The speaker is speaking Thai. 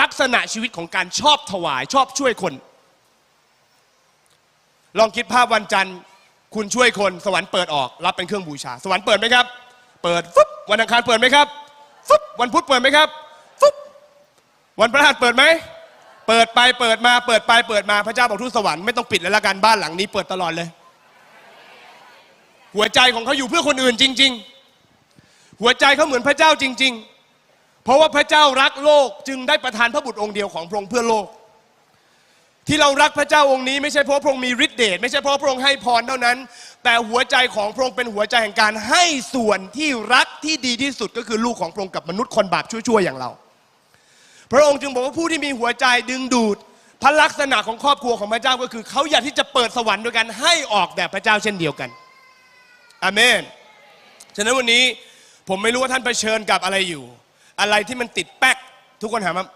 ลักษณะชีวิตของการชอบถวายชอบช่วยคน ลองคิดภาพวันจันทร์ คุณช่วยคนสวรรค์เปิดออก รับเป็นเครื่องบูชา สวรรค์เปิดไหมครับ เปิดฟึบวันอังคารเปิดไหมครับฟึบวันพุธเปิดไหมครับฟึบวันพฤหัสเปิดไหมเปิดไปเปิดมาเปิดไปเปิดมาพระเจ้าบอกทูตสวรรค์ไม่ต้องปิดแล้วละกันบ้านหลังนี้เปิดตลอดเลย หัวใจของเขาอยู่เพื่อคนอื่นจริง ๆ หัวใจเขาเหมือนพระเจ้าจริง ๆ เพราะว่าพระเจ้ารักโลกจึงได้ประทานพระบุตรองค์เดียวของพระองค์เพื่อโลก ที่เรารักพระเจ้าองค์นี้ไม่ใช่เพราะพระองค์มีฤทธิเดชไม่ใช่เพราะพระองค์ให้พรเท่านั้น แต่หัวใจของพระองค์เป็นหัวใจแห่งการให้ส่วนที่รักที่ดีที่สุดก็คือลูกของพระองค์กับมนุษย์คนบาปชั่วๆอย่างเรา พระองค์จึงบอกว่าผู้ที่มีหัวใจดึงดูดพระลักษณะของครอบครัวของพระเจ้าก็คือเขาอยากที่จะเปิดสวรรค์ด้วยกันให้ออกแด่พระเจ้าเช่นเดียวกันอเมน ฉะนั้นวันนี้ผมไม่รู้ว่าท่านเผชิญกับอะไรอยู่ อะไรที่มันติดแป๊ก ทุกคนถามว่า